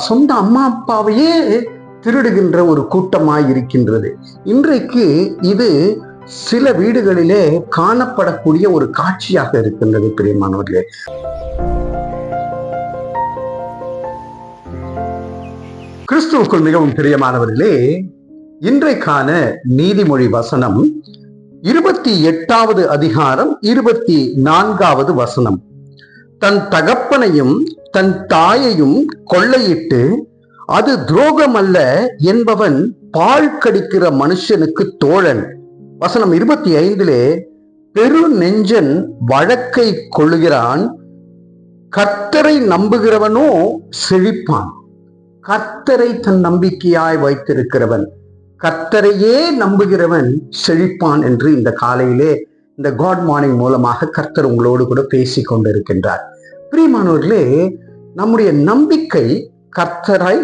சொந்த அம்மா அப்பாவையே திருடுகின்ற ஒரு கூட்டமாய் இருக்கின்றது. இன்றைக்கு இது சில வீடுகளிலே காணப்படக்கூடிய ஒரு காட்சியாக இருக்கின்றது பிரியமானவர்களே. கிறிஸ்துவுக்குள் மிகவும் பிரியமானவர்களே இன்றைக்கான நீதிமொழி வசனம் இருபத்தி எட்டாவது அதிகாரம் இருபத்தி நான்காவது வசனம். தன் தகப்பனையும் தன் தாயையும் கொள்ளையிட்டு அது துரோகம் அல்ல என்பவன் பால் கடிக்கிற மனுஷனுக்கு தோழன். வசனம் இருபத்தி ஐந்திலே பெரு நெஞ்சன் வழக்கை கொள்ளுகிறான் கர்த்தரை நம்புகிறவனோ செழிப்பான். கர்த்தரை தன் நம்பிக்கையாய் வைத்திருக்கிறவன் கர்த்தரையே நம்புகிறவன் செழிப்பான் என்று இந்த காலையிலே இந்த காட் மார்னிங் மூலமாக கர்த்தர் உங்களோடு கூட பேசி கொண்டிருக்கின்றார் பிரியமானவர்களே நம்முடைய நம்பிக்கை கர்த்தரை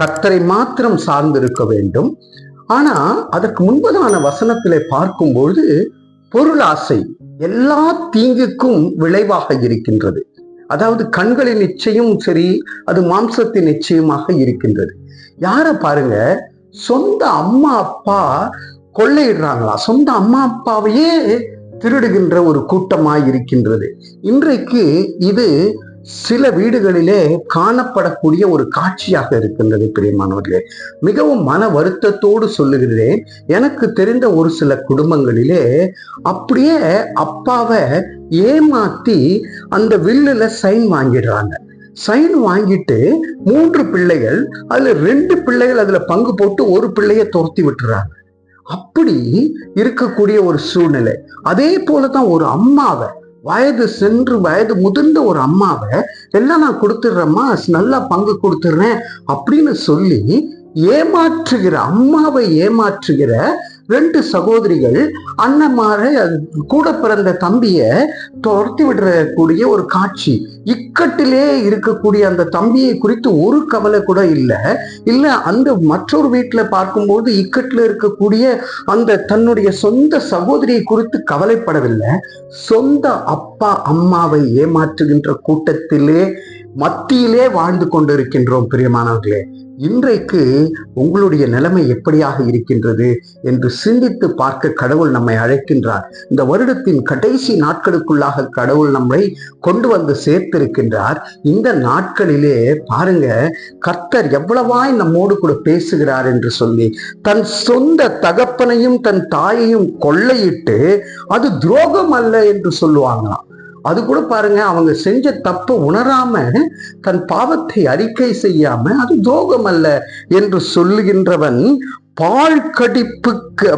கர்த்தரை மாத்திரம் சார்ந்திருக்க வேண்டும். ஆனா அதற்கு முன்பதான வசனத்திலே பொருள் பொருளாசை எல்லா தீங்குக்கும் விளைவாக இருக்கின்றது. அதாவது கண்களின் நிச்சயம் சரி அது மாம்சத்தின் நிச்சயமாக இருக்கின்றது. யார பாருங்க சொந்த அம்மா அப்பா கொள்ளையிடுறாங்களா? சொந்த அம்மா அப்பாவையே திருடுகின்ற ஒரு கூட்டமாய் இருக்கின்றது. இன்றைக்கு இது சில வீடுகளிலே காணப்படக்கூடிய ஒரு காட்சியாக இருக்கின்றது பிரியமானவர்களே. மிகவும் மன வருத்தத்தோடு சொல்லுகிறேன் எனக்கு தெரிந்த ஒரு சில குடும்பங்களிலே அப்படியே அப்பாவை ஏமாத்தி அந்த வில்லுல சைன் வாங்கிடுறாங்க. சைன் வாங்கிட்டு மூன்று பிள்ளைகள் அதுல ரெண்டு பிள்ளைகள் அதுல பங்கு போட்டு ஒரு பிள்ளைய துரத்தி விட்டுறாங்க. அப்படி இருக்கக்கூடிய ஒரு சூழ்நிலை. அதே போலதான் ஒரு அம்மாவை வயது சென்று வயது முதிர்ந்த ஒரு அம்மாவை எல்லாம் நான் கொடுத்துட்றேம்மா நல்லா பங்கு கொடுத்துட்றேன் அப்படின்னு சொல்லி ஏமாற்றுகிற அம்மாவை ஏமாற்றுகிற ரெண்டு சகோதரிகள் அண்ணன்மாரை கூட பிறந்த தம்பியை துரத்தி விடக்கூடிய ஒரு காட்சி. இக்கட்டிலே இருக்கக்கூடிய அந்த தம்பியை குறித்து ஒரு கவலை கூட இல்லை. இல்ல அந்த மற்றொரு வீட்டில் பார்க்கும்போது இக்கட்டில் இருக்கக்கூடிய அந்த தன்னுடைய சொந்த சகோதரியை குறித்து கவலைப்படவில்லை. சொந்த அப்பா அம்மாவை ஏமாற்றுகின்ற கூட்டத்திலே மத்தியிலே வாழ்ந்து கொண்டிருக்கின்றோம் பிரியமானவர்களே. இன்றைக்கு உங்களுடைய நிலைமை எப்படியாக இருக்கின்றது என்று சிந்தித்து பார்க்க கடவுள் நம்மை அழைக்கின்றார். இந்த வருடத்தின் கடைசி நாட்களுக்குள்ளாக கடவுள் நம்மை கொண்டு வந்து சேர்த்திருக்கின்றார். இந்த நாட்களிலே பாருங்க கர்த்தர் எவ்வளவாய் நம்மோடு கூட பேசுகிறார் என்று சொல்லி தன் சொந்த தகப்பனையும் தன் தாயையும் கொள்ளையிட்டு அது துரோகம் அல்ல என்று சொல்லுவாங்களாம். அது கூட பாருங்க அவங்க செஞ்ச தப்பை உணராம தன் பாவத்தை அறிக்கை செய்யாம அது துரோகம் அல்ல என்று சொல்லுகின்றவன் பால் கடிப்பு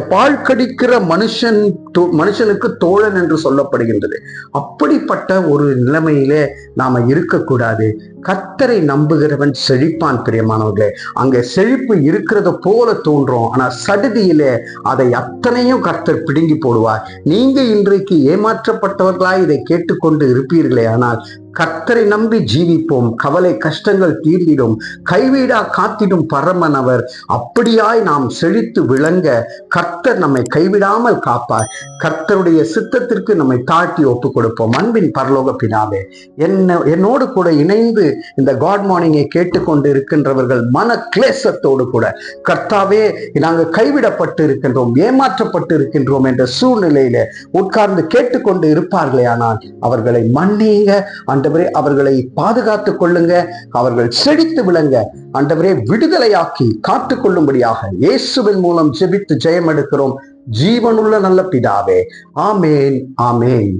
பால் கடிக்கிற மனுஷன் மனுஷனுக்கு தோழன் என்று சொல்லப்படுகின்றது. அப்படிப்பட்ட ஒரு நிலைமையிலே நாம இருக்கக்கூடாது. கத்தரை நம்புகிறவன் செழிப்பான் பிரியமானவர்களே. அங்க செழிப்பு இருக்கிறத போல தோன்றும். ஆனா சடுதியிலே அதை அத்தனையும் கர்த்தர் பிடுங்கி போடுவார். நீங்க இன்றைக்கு ஏமாற்றப்பட்டவர்களாய் இதை கேட்டுக்கொண்டு இருப்பீர்களே. ஆனால் கர்த்தரை நம்பி ஜீவிப்போம். கவலை கஷ்டங்கள் தீர்ந்திடும். கைவீடா காத்திடும் பரமன் அவர் அப்படியாய் நாம் செழித்து விளங்க கர்த்தர் நம்மை கைவிடாமல் காப்பார். கர்த்தருடைய சித்தத்திற்கு நம்மை தாழ்த்தி ஒப்பு கொடுப்போம் அன்பின் பரலோக பினாவே என்ன என்னோடு கூட இணைந்து இந்த காட் மார்னிங்கை கேட்டுக்கொண்டு இருக்கின்றவர்கள் மன கிளேசத்தோடு கூட கர்த்தாவே நாங்கள் கைவிடப்பட்டு இருக்கின்றோம் ஏமாற்றப்பட்டு இருக்கின்றோம் என்ற சூழ்நிலையில உட்கார்ந்து கேட்டுக்கொண்டு இருப்பார்களே ஆனால் அவர்களை மன்னிங்க. ஆண்டவரே அவர்களை பாதுகாத்துக் கொள்ளுங்க. அவர்கள் செழித்து விளங்க. ஆண்டவரே விடுதலையாக்கி காத்துக்கொள்ளும்படியாக இயேசுவின் மூலம் ஜெபித்து ஜெய ஜெயம் எடுக்கிறோம். ஜீவனுள்ள நல்ல பிதாவே. ஆமேன் ஆமேன்.